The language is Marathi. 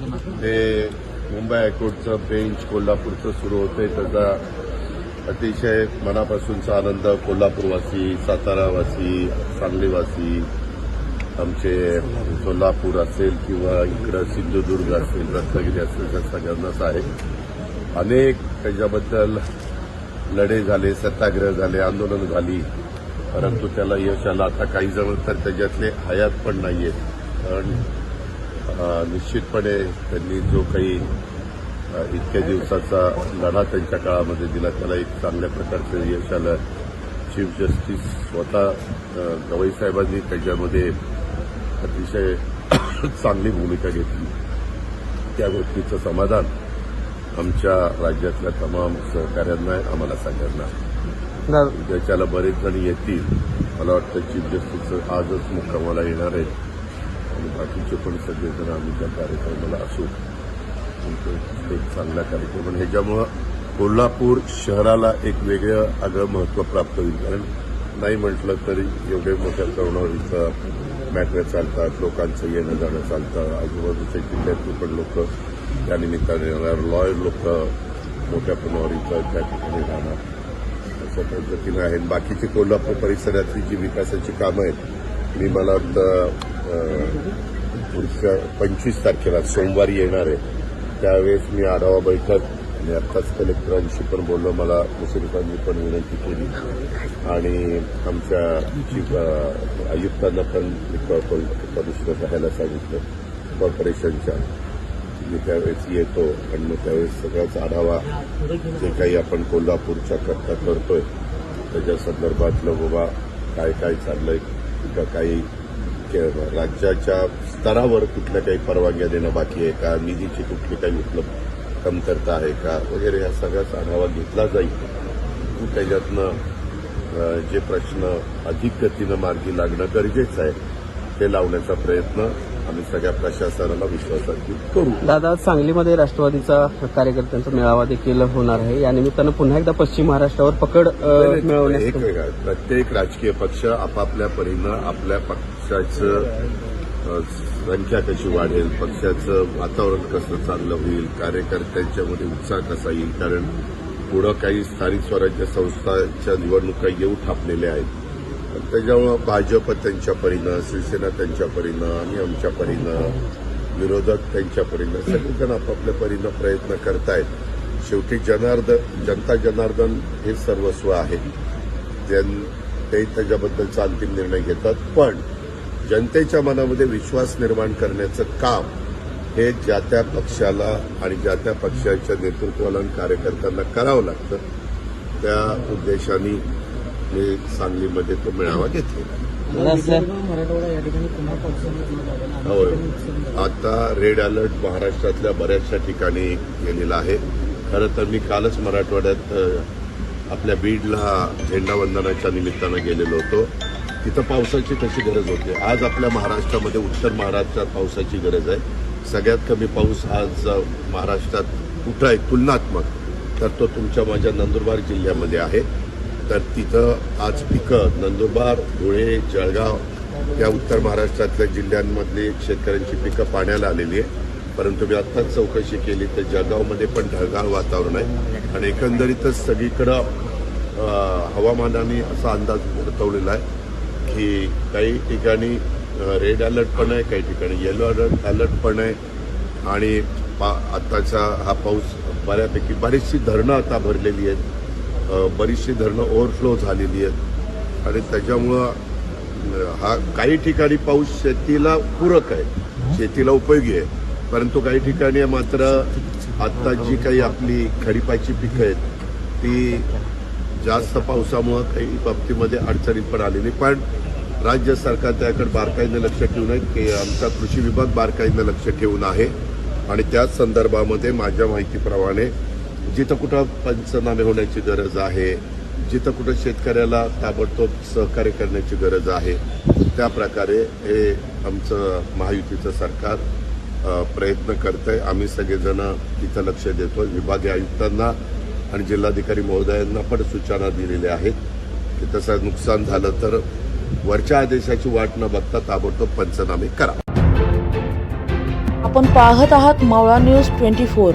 ते मुंबई हायकोर्टचं बेंच कोल्हापूरचं सुरू होतंय. त्याचा अतिशय मनापासूनचा आनंद कोल्हापूरवासी सातारावासी सांगलीवासी आमचे सोलापूर असेल किंवा इकडं सिंधुदुर्ग असेल रत्नागिरी असेल त्या सगळ्यांनाच आहे अनेक त्याच्याबद्दल लढे झाले सत्याग्रह झाले आंदोलन झाली. परंतु त्याला यश आलं. आता काही जवळ तर त्याच्यातले हयात पण नाहीये कारण पण निश्चितपणे त्यांनी जो काही इतक्या दिवसाचा लढा त्यांच्या काळामध्ये दिला त्याला एक चांगल्या प्रकारचं यश आलं. चीफ जस्टिस स्वतः गवई साहेबांनी त्याच्यामध्ये अतिशय चांगली भूमिका घेतली. त्या गोष्टीचं समाधान आमच्या राज्यातल्या तमाम सहकाऱ्यांना आहे, आम्हाला सगळ्यांना आहे. दादा त्याच्याला बरेच जण येतील. मला वाटतं चीफ जस्टिस आजच मुक्कामाला येणार आहेत. आणि बाकीचे पण सगळेजण आम्ही त्या कार्यक्रमाला असू. एक चांगला कार्यक्रम आणि ह्याच्यामुळं कोल्हापूर शहराला एक वेगळं आगळं महत्त्व प्राप्त होईल. कारण नाही म्हटलं तरी एवढे मोठ्या प्रमाणावर इथं मॅटर चालतात लोकांचं येणं जाणं चालतं. आजूबाजूच्या जिल्ह्यातली पण लोक त्या निमित्ताने येणार. लॉयर लोक मोठ्या प्रमाणावर इथं त्या ठिकाणी राहणार. अशा पद्धतीनं आहे बाकीची कोल्हापूर परिसरातली जी विकासाची कामं आहेत मी मला वाटतं पुढच्या पंचवीस तारखेला सोमवारी येणार आहे. त्यावेळेस मी आढावा बैठक आणि आत्ताच कलेक्टरांशी पण बोललो मला मुश्रीफांनी पण विनंती केली. आणि आमच्या आयुक्तांना पण कमिशनर राहायला सांगितलं कॉर्पोरेशनच्या. मी त्यावेळेस येतो आणि मग त्यावेळेस सगळ्याच आढावा जे काही आपण कोल्हापूरच्या करता करतोय त्याच्या संदर्भातलं बाबा काय काय चाललंय किंवा काही राज्याच्या स्तरावर कुठल्या काही परवानग्या देणं बाकी आहे का? निधीची कुठली काही उपलब्ध कमतरता आहे का? वगैरे ह्या सगळ्याचा आढावा घेतला जाईल. त्याच्यातनं जे प्रश्न अधिक गतीनं मार्गी लागणं गरजेचं आहे ते लावण्याचा प्रयत्न आम्ही सगळ्या प्रशासनाला विश्वासात करू. दादा सांगलीमध्ये राष्ट्रवादीचा कार्यकर्त्यांचा मेळावा देखील होणार आहे. या निमित्तानं पुन्हा एकदा पश्चिम महाराष्ट्रावर पकड मिळवण्यास प्रत्येक राजकीय पक्ष आपापल्या परीनं आपल्या पक्षाचं संख्या कशी वाढेल पक्षाचं वातावरण कसं चांगलं होईल कार्यकर्त्यांच्यामध्ये उत्साह कसा येईल? कारण पुढं काही स्थानिक स्वराज्य संस्थांच्या निवडणुका येऊ ठापलेल्या आहेत. त्याच्यामुळं भाजप त्यांच्या परीनं शिवसेना त्यांच्या परीनं आम्ही आमच्या परीनं विरोधक त्यांच्या परीनं सगळेजण आपापल्या परीनं प्रयत्न करतायत. शेवटी जनार्दन जनता जनार्दन हे सर्वस्व आहे. जन ते त्याच्याबद्दलचा अंतिम निर्णय घेतात. पण जनतेच्या मनामध्ये विश्वास निर्माण करण्याचं काम हे ज्या त्या पक्षाला आणि ज्या त्या पक्षाच्या नेतृत्वाला आणि कार्यकर्त्यांना करावं लागतं त्या उद्देशाने मी सांगलीमध्ये तो मेळावा घेतलेला मराठवाडा या ठिकाणी पुन्हा पावसाने होय. आता रेड अलर्ट महाराष्ट्रातल्या बऱ्याचशा ठिकाणी गेलेला आहे. खरं तर मी कालच मराठवाड्यात आपल्या बीडला झेंडावंदनाच्या निमित्तानं गेलेलो होतो. तिथं पावसाची तशी गरज होती. आज आपल्या महाराष्ट्रामध्ये उत्तर महाराष्ट्रात पावसाची गरज आहे. सगळ्यात कमी पाऊस आज महाराष्ट्रात कुठं आहे? तुलनात्मक. तर तो तुमच्या माझ्या नंदुरबार जिल्ह्यामध्ये आहे. तर तिथं आज पिकं नंदुरबार धुळे जळगाव या उत्तर महाराष्ट्रातल्या जिल्ह्यांमधली शेतकऱ्यांची पिकं पाण्याला आलेली आहे परंतु मी आत्ताच चौकशी केली तर जळगावमध्ये पण ढगाळ वातावरण आहे. आणि एकंदरीतच सगळीकडं हवामानाने असा अंदाज वर्तवलेला आहे की काही ठिकाणी रेड अलर्ट पण आहे काही ठिकाणी येलो अलर्ट अलर्ट पण आहे. आणि पा आत्ताचा हा पाऊस बऱ्यापैकी बरीचशी धरणं आता भरलेली आहेत. बरीचशी धरणं ओव्हरफ्लो झालेली आहेत. आणि त्याच्यामुळं हा काही ठिकाणी पाऊस शेतीला पूरक आहे. शेतीला उपयोगी आहे. परंतु काही ठिकाणी मात्र आत्ता जी काही आपली खरीपाची पिकं आहेत ती जास्त पावसामुळं काही बाबतीमध्ये अडचणीत पण आलेली पण राज्य सरकार त्याकडे बारकाईनं लक्ष ठेवून आहे की आमचा कृषी विभाग बारकाईनं लक्ष ठेवून आहे. आणि त्याच संदर्भामध्ये माझ्या माहितीप्रमाणे जिथं कुठं पंचनामे होण्याची गरज आहे जिथं कुठं शेतकऱ्याला ताबडतोब सहकार्य करण्याची गरज आहे त्या प्रकारे हे आमचं महायुतीचं सरकार प्रयत्न करत आहे आम्ही सगळेजण तिथं लक्ष देतो विभागीय आयुक्तांना आणि जिल्हाधिकारी महोदयांना पण सूचना दिलेल्या आहेत की तसं नुकसान झालं तर वरच्या आदेशाची वाट न बघता ताबडतोब पंचनामे करा. आपण पाहत आहात मावळा न्यूज ट्वेंटी फोर.